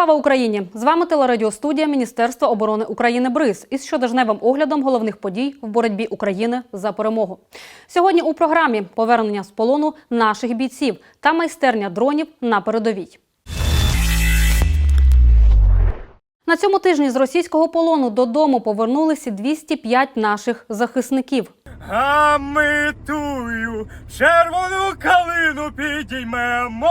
Слава Україні! З вами телерадіостудія Міністерства оборони України БРИЗ із щодожневим оглядом головних подій в боротьбі України за перемогу. Сьогодні у програмі повернення з полону наших бійців та майстерня дронів на передовій. На цьому тижні з російського полону додому повернулися 205 наших захисників. А ми тую червону калину підіймемо,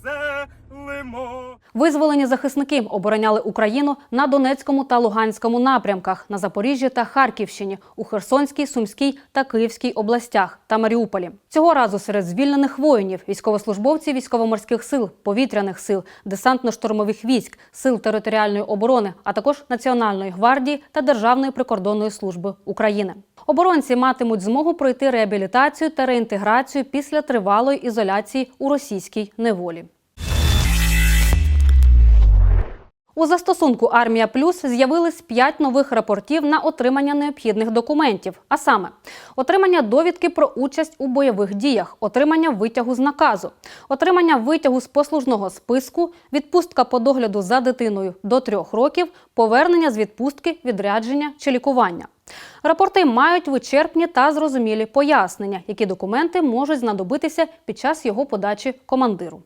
Визволені захисники обороняли Україну на Донецькому та Луганському напрямках, на Запоріжжі та Харківщині, у Херсонській, Сумській та Київській областях та Маріуполі. Цього разу серед звільнених воїнів, військовослужбовці військово-морських сил, повітряних сил, десантно-штурмових військ, сил територіальної оборони, а також Національної гвардії та Державної прикордонної служби України. Оборонці матимуть змогу пройти реабілітацію та реінтеграцію після тривалої ізоляції у російській неволі. У застосунку Армія Плюс з'явились 5 нових рапортів на отримання необхідних документів. А саме, отримання довідки про участь у бойових діях, отримання витягу з наказу, отримання витягу з послужного списку, відпустка по догляду за дитиною до 3 років, повернення з відпустки, відрядження чи лікування. Рапорти мають вичерпні та зрозумілі пояснення, які документи можуть знадобитися під час його подачі командиру.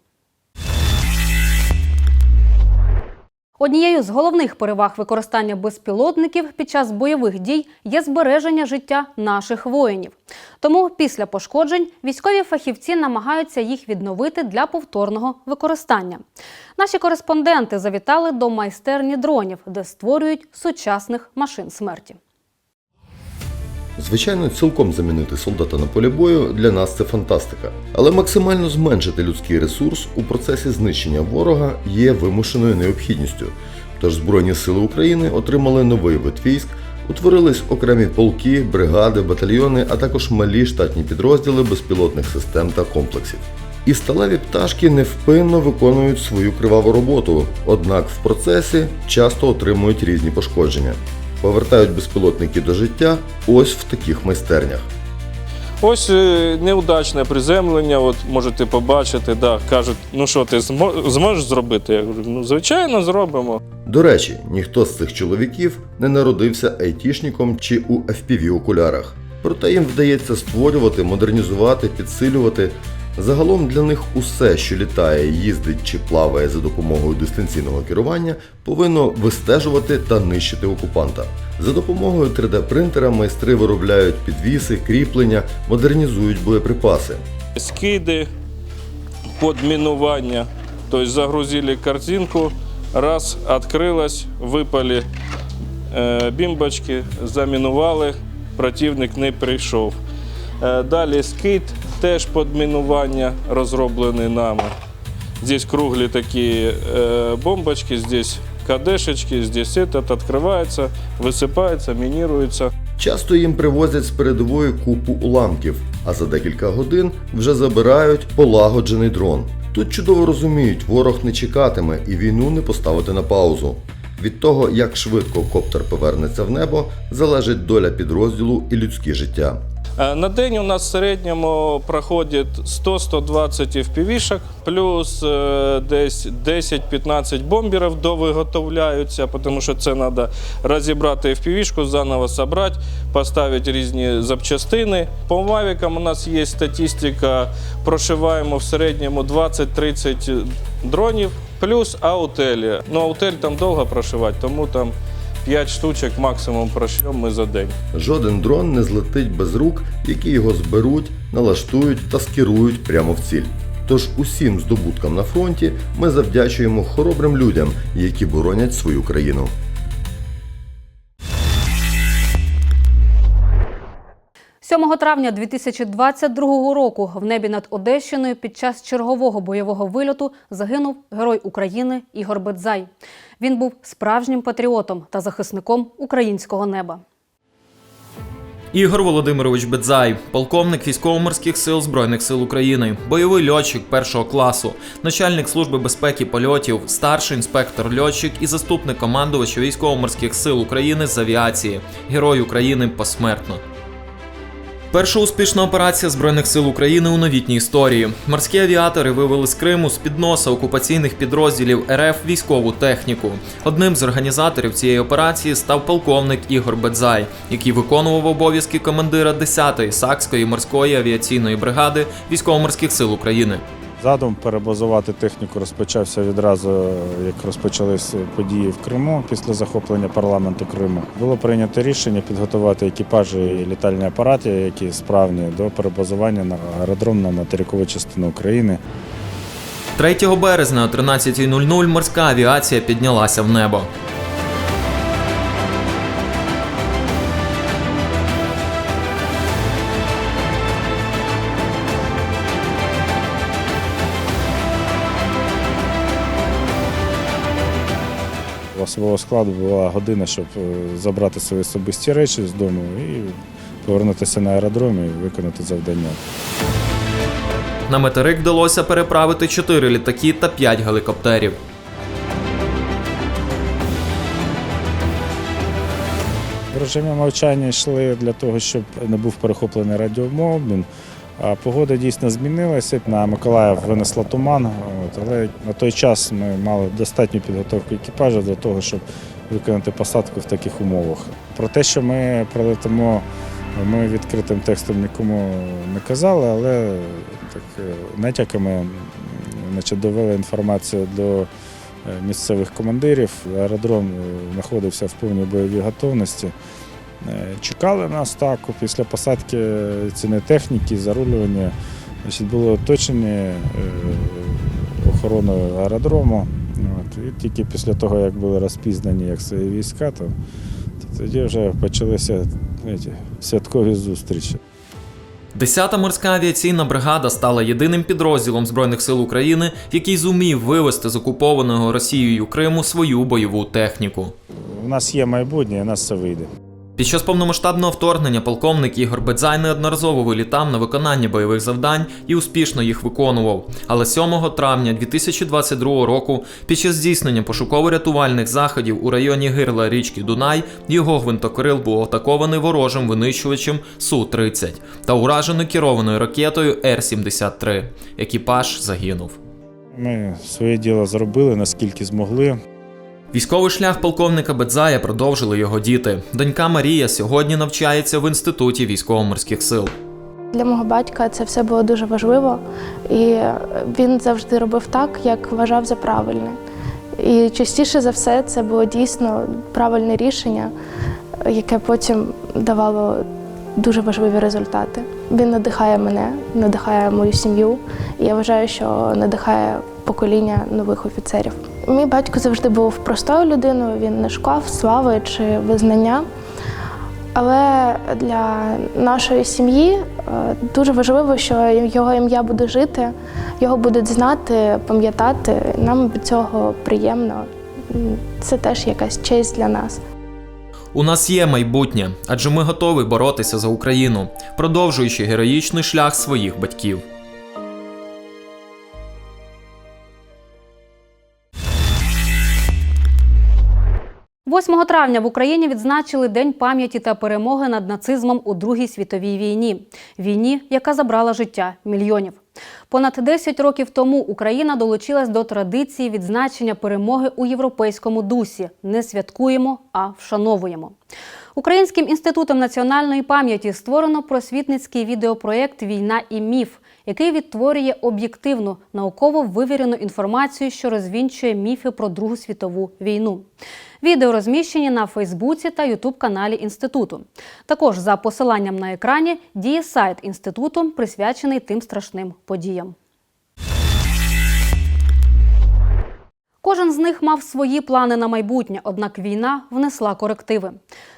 Однією з головних переваг використання безпілотників під час бойових дій є збереження життя наших воїнів. Тому після пошкоджень військові фахівці намагаються їх відновити для повторного використання. Наші кореспонденти завітали до майстерні дронів, де створюють сучасних машин смерті. Звичайно, цілком замінити солдата на полі бою для нас це фантастика. Але максимально зменшити людський ресурс у процесі знищення ворога є вимушеною необхідністю. Тож Збройні Сили України отримали новий вид військ, утворились окремі полки, бригади, батальйони, а також малі штатні підрозділи безпілотних систем та комплексів. І сталеві пташки невпинно виконують свою криваву роботу, однак в процесі часто отримують різні пошкодження. Повертають безпілотники до життя ось в таких майстернях. Ось е, неудачне приземлення, от можете побачити, да, кажуть, ну що ти зможеш зробити? Я говорю, ну звичайно, зробимо. До речі, ніхто з цих чоловіків не народився айтішником чи у fpv окулярах. Проте їм вдається створювати, модернізувати, підсилювати. Загалом для них усе, що літає, їздить чи плаває за допомогою дистанційного керування, повинно вистежувати та нищити окупанта. За допомогою 3D-принтера майстри виробляють підвіси, кріплення, модернізують боєприпаси. Скиди, подмінування. Тобто загрузили корзинку, раз відкрилась, випали е, бімбочки, замінували, противник не прийшов. Е, далі скид, теж подмінування розроблений нами. Здесь круглі такі е, бомбочки, здесь кадешечки, здесь этот открывается, висипається, мінірується. Часто їм привозять з передової купу уламків, а за декілька годин вже забирають полагоджений дрон. Тут чудово розуміють, ворог не чекатиме і війну не поставити на паузу. Від того, як швидко коптер повернеться в небо, залежить доля підрозділу і людське життя. Е, На день у нас в середньому проходить 100-120 FPV-шок, плюс е, десь 10-15 бомберів довиготовляються, тому що це треба розібрати FPV-шку, заново зібрати, поставити різні запчастини. По мавікам у нас є статистика, прошиваємо в середньому 20-30 дронів, плюс аутелі. Ну, аутель там довго прошивати, тому там 5 штучок максимум прошивемо ми за день. Жоден дрон не злетить без рук, які його зберуть, налаштують та скерують прямо в ціль. Тож усім здобуткам на фронті ми завдячуємо хоробрим людям, які боронять свою країну. – 7 травня 2022 року в небі над Одещиною під час чергового бойового вильоту загинув герой України Ігор Бедзай. Він був справжнім патріотом та захисником українського неба. Ігор Володимирович Бедзай, полковник військово-морських сил Збройних сил України, бойовий льотчик першого класу, начальник служби безпеки польотів, старший інспектор льотчик і заступник командувача військово-морських сил України з авіації, герой України посмертно. Перша успішна операція Збройних сил України у новітній історії. Морські авіатори вивели з Криму з під носа окупаційних підрозділів РФ військову техніку. Одним з організаторів цієї операції став полковник Ігор Бедзай, який виконував обов'язки командира 10-ї Сакської морської авіаційної бригади військово-морських сил України. Задум перебазувати техніку розпочався відразу, як розпочались події в Криму після захоплення парламенту Криму. Було прийнято рішення підготувати екіпажі і літальні апарати, які справні до перебазування на аеродром на материкову частину України. 3 березня о 13.00 морська авіація піднялася в небо. Особового складу була година, щоб е, забрати свої особисті речі з дому і повернутися на аеродром і виконати завдання. На материк вдалося переправити 4 літаки та 5 гелікоптерів. В режимі мовчання йшли для того, щоб не був перехоплений радіомобін. Погода дійсно змінилася. На Миколаїв винесла туман, але на той час ми мали достатню підготовку екіпажу для того, щоб виконати посадку в таких умовах. Про те, що ми прилетимо, ми відкритим текстом нікому не казали, але так, е, натяками значить, довели інформацію до е, місцевих командирів. Аеродром е, знаходився в повній бойовій готовності. Е, Чекали нас так. Після посадки ціни техніки, зарулювання значить, були оточені е, охороною аеродрому. От. І тільки після того, як були розпізнані як свої війська, то, то тоді вже почалися знаєте, святкові зустрічі. 10-та морська авіаційна бригада стала єдиним підрозділом Збройних сил України, який зумів вивести з окупованого Росією Криму свою бойову техніку. У нас є майбутнє, у нас все вийде. Під час повномасштабного вторгнення полковник Ігор Бедзай неодноразово вилітав на виконання бойових завдань і успішно їх виконував. Але 7 травня 2022 року, під час здійснення пошуково-рятувальних заходів у районі гирла річки Дунай, його гвинтокрил був атакований ворожим винищувачем Су-30 та уражений керованою ракетою Р-73. Екіпаж загинув. Ми своє діло зробили наскільки змогли. Військовий шлях полковника Бедзая продовжили його діти. Донька Марія сьогодні навчається в інституті військово-морських сил. Для мого батька це все було дуже важливо, і він завжди робив так, як вважав за правильне. І частіше за все це було дійсно правильне рішення, яке потім давало дуже важливі результати. Він надихає мене, надихає мою сім'ю, і я вважаю, що надихає покоління нових офіцерів. Мій батько завжди був простою людиною, він не шукав слави чи визнання. Але для нашої сім'ї е, дуже важливо, що його ім'я буде жити, його будуть знати, пам'ятати. Нам від цього приємно. Це теж якась честь для нас. У нас є майбутнє, адже ми готові боротися за Україну, продовжуючи героїчний шлях своїх батьків. – 8 травня в Україні відзначили День пам'яті та перемоги над нацизмом у Другій світовій війні. Війні, яка забрала життя мільйонів. Понад 10 років тому Україна долучилась до традиції відзначення перемоги у європейському дусі. Не святкуємо, а вшановуємо. Українським інститутом національної пам'яті створено просвітницький відеопроєкт Війна і міф, який відтворює об'єктивну, науково вивірену інформацію, що розвінчує міфи про Другу світову війну. Відео розміщені на Фейсбуці та Ютуб-каналі інституту. Також за посиланням на екрані діє сайт інституту, присвячений тим страшним подіям. Кожен з них мав свої плани на майбутнє, однак війна внесла корективи.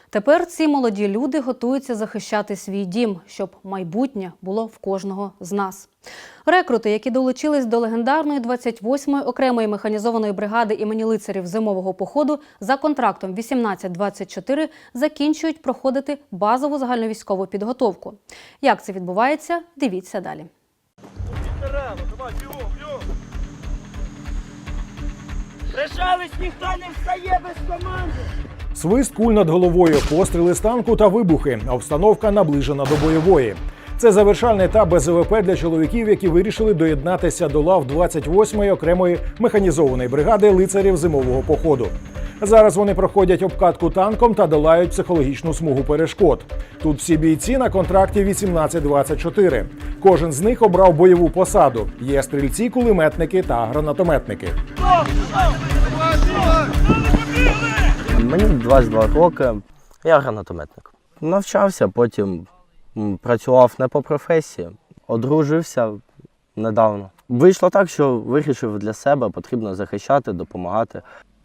Тепер ці молоді люди готуються захищати свій дім, щоб майбутнє було в кожного з нас. Рекрути, які долучились до легендарної 28-ї окремої механізованої бригади імені лицарів зимового походу за контрактом 18-24 закінчують проходити базову загальновійськову підготовку. Як це відбувається, дивіться далі. Прижались, ніхто не встає без команди. Свист куль над головою, постріли з танку та вибухи. Обстановка наближена до бойової. Це завершальний етап БЗВП для чоловіків, які вирішили доєднатися до лав 28-ї окремої механізованої бригади лицарів зимового походу. Зараз вони проходять обкатку танком та долають психологічну смугу перешкод. Тут всі бійці на контракті 18-24. Кожен з них обрав бойову посаду. Є стрільці, кулеметники та гранатометники. Мені 22 роки, я гранатометник. Навчався, потім працював не по професії, одружився недавно. Вийшло так, що вирішив для себе потрібно захищати, допомагати.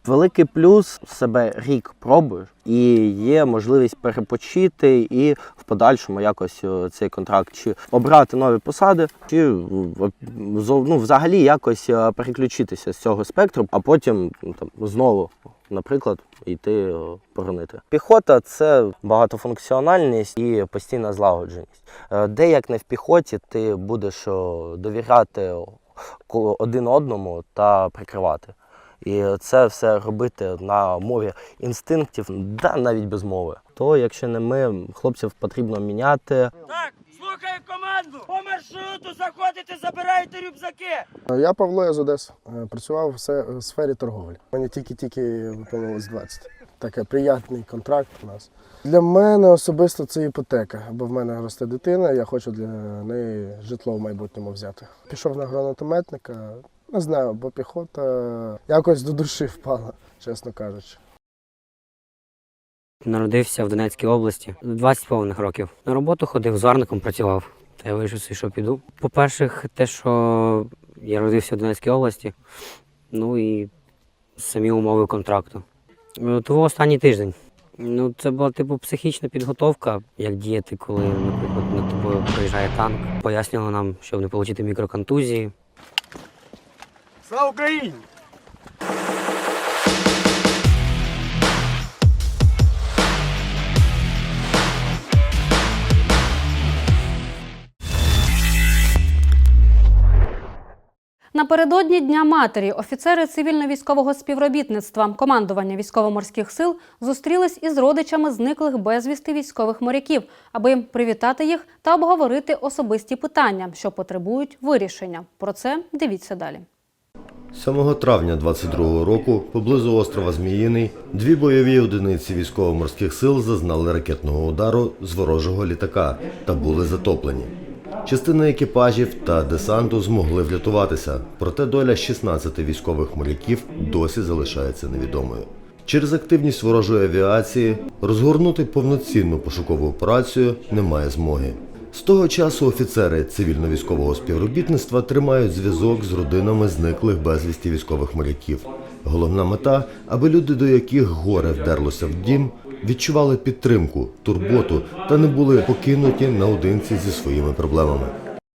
Великий плюс себе рік пробуєш, і є можливість перепочити і в подальшому якось е, цей контракт чи обрати нові посади, чи е, ну, взагалі якось е, переключитися з цього спектру, а потім ну, там знову, наприклад, йти боронити. Піхота це багатофункціональність і постійна злагодженість. Де як не в піхоті, ти будеш довіряти один одному та прикривати. І це все робити на мові інстинктів, да навіть без мови. То, якщо не ми, хлопців потрібно міняти. Так, слухаю команду! По маршруту заходите, забираєте рюкзаки! Я Павло я з Одеси. Е, Працював в в сфері торговлі. Мені тільки-тільки виповнилось 20. Такий приятний контракт у нас. Для мене особисто це іпотека, бо в мене росте дитина, я хочу для неї житло в майбутньому взяти. Пішов на гранатометника, не знаю, бо піхота якось до душі впала, чесно кажучи. Народився в Донецькій області 20 повних років. На роботу ходив, зварником працював. Та я вирішив, що піду. По-перше, те, що я родився в Донецькій області, ну і самі умови контракту. Е, Того останній тиждень. Ну, це була типу психічна підготовка, як діяти, коли, наприклад, над тобою проїжджає танк. Пояснювали нам, щоб не отримати мікроконтузії. Слава Україні! Напередодні Дня матері офіцери цивільно-військового співробітництва командування військово-морських сил зустрілись із родичами зниклих безвісти військових моряків, аби привітати їх та обговорити особисті питання, що потребують вирішення. Про це дивіться далі. 7 травня 22 року поблизу острова Зміїний дві бойові одиниці військово-морських сил зазнали ракетного удару з ворожого літака та були затоплені. Частина екіпажів та десанту змогли врятуватися, проте доля 16 військових моряків досі залишається невідомою. Через активність ворожої авіації розгорнути повноцінну пошукову операцію немає змоги. З того часу офіцери цивільно-військового співробітництва тримають зв'язок з родинами зниклих безвісті військових моряків. Головна мета, аби люди, до яких горе вдерлося в дім, відчували підтримку, турботу та не були покинуті наодинці зі своїми проблемами.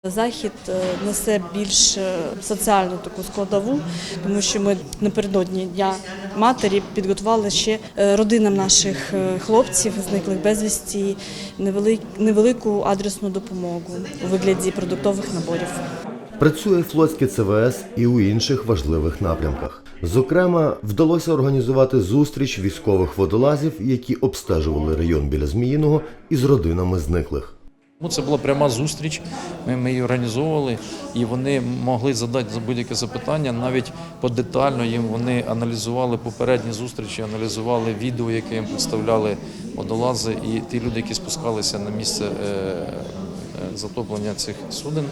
Захід е, несе більш е, соціальну таку складову, тому що ми напередодні дня матері підготували ще е, родинам наших хлопців, зниклих безвісті, невелику адресну допомогу у вигляді продуктових наборів. Працює флотське ЦВС і у інших важливих напрямках. Зокрема, вдалося організувати зустріч військових водолазів, які обстежували район біля Зміїного із родинами зниклих. Ну, Це була пряма зустріч. Ми, ми її організовували, і вони могли задати за будь-яке запитання. Навіть подетально їм вони аналізували попередні зустрічі, аналізували відео, яке їм представляли водолази, і ті люди, які спускалися на місце е, е, затоплення цих суден.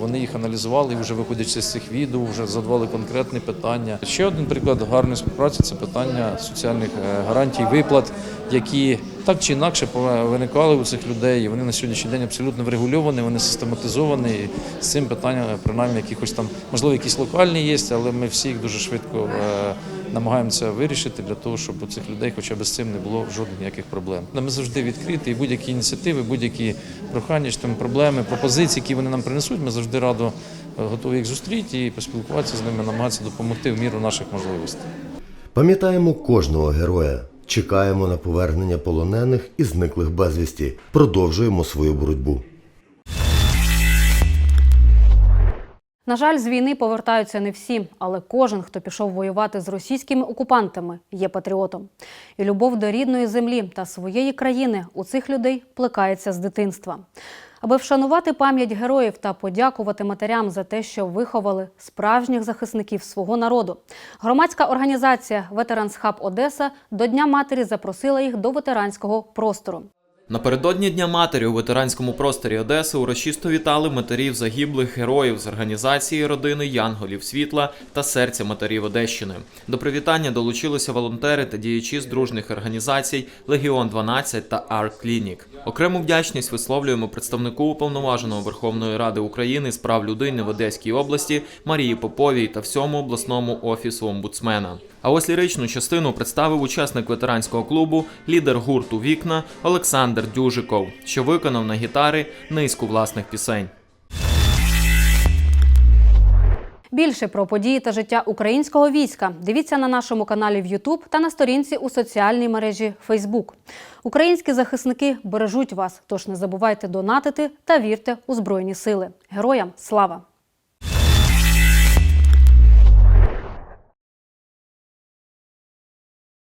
Вони їх аналізували і вже виходячи з цих відео, вже задавали конкретні питання. Ще один приклад гарної співпраці це питання соціальних е, гарантій, виплат, які так чи інакше виникали у цих людей. Вони на сьогоднішній день абсолютно врегульовані, вони систематизовані. І з цим питанням, принаймні, якихось там, можливо, якісь локальні є, але ми всі їх дуже швидко е, намагаємося вирішити для того, щоб у цих людей хоча б з цим не було жодних ніяких проблем. Ми завжди відкриті, і будь-які ініціативи, будь-які прохання, там проблеми, пропозиції, які вони нам принесуть, ми завжди радо е, готові їх зустріти і поспілкуватися з ними, намагатися допомогти в міру наших можливостей. Пам'ятаємо кожного героя, чекаємо на повернення полонених і зниклих безвісті, продовжуємо свою боротьбу. На жаль, з війни повертаються не всі, але кожен, хто пішов воювати з російськими окупантами, є патріотом. І любов до рідної землі та своєї країни у цих людей плекається з дитинства. Аби вшанувати пам'ять героїв та подякувати матерям за те, що виховали справжніх захисників свого народу. Громадська організація Ветеранс Хаб Одеса до Дня матері запросила їх до ветеранського простору. Напередодні Дня матері у ветеранському просторі Одеси урочисто вітали матерів загиблих героїв з організації родини Янголів Світла та серця матерів Одещини. До привітання долучилися волонтери та діячі з дружних організацій Легіон 12 та Арк Клінік. Окрему вдячність висловлюємо представнику уповноваженого Верховної Ради України з прав людини в Одеській області Марії Поповій та всьому обласному офісу омбудсмена. А ось ліричну частину представив учасник ветеранського клубу, лідер гурту Вікна Олександр Дюжиков, що виконав на гітари низку власних пісень. Більше про події та життя українського війська дивіться на нашому каналі в YouTube та на сторінці у соціальній мережі Facebook. Українські захисники бережуть вас, тож не забувайте донатити та вірте у Збройні Сили. Героям слава!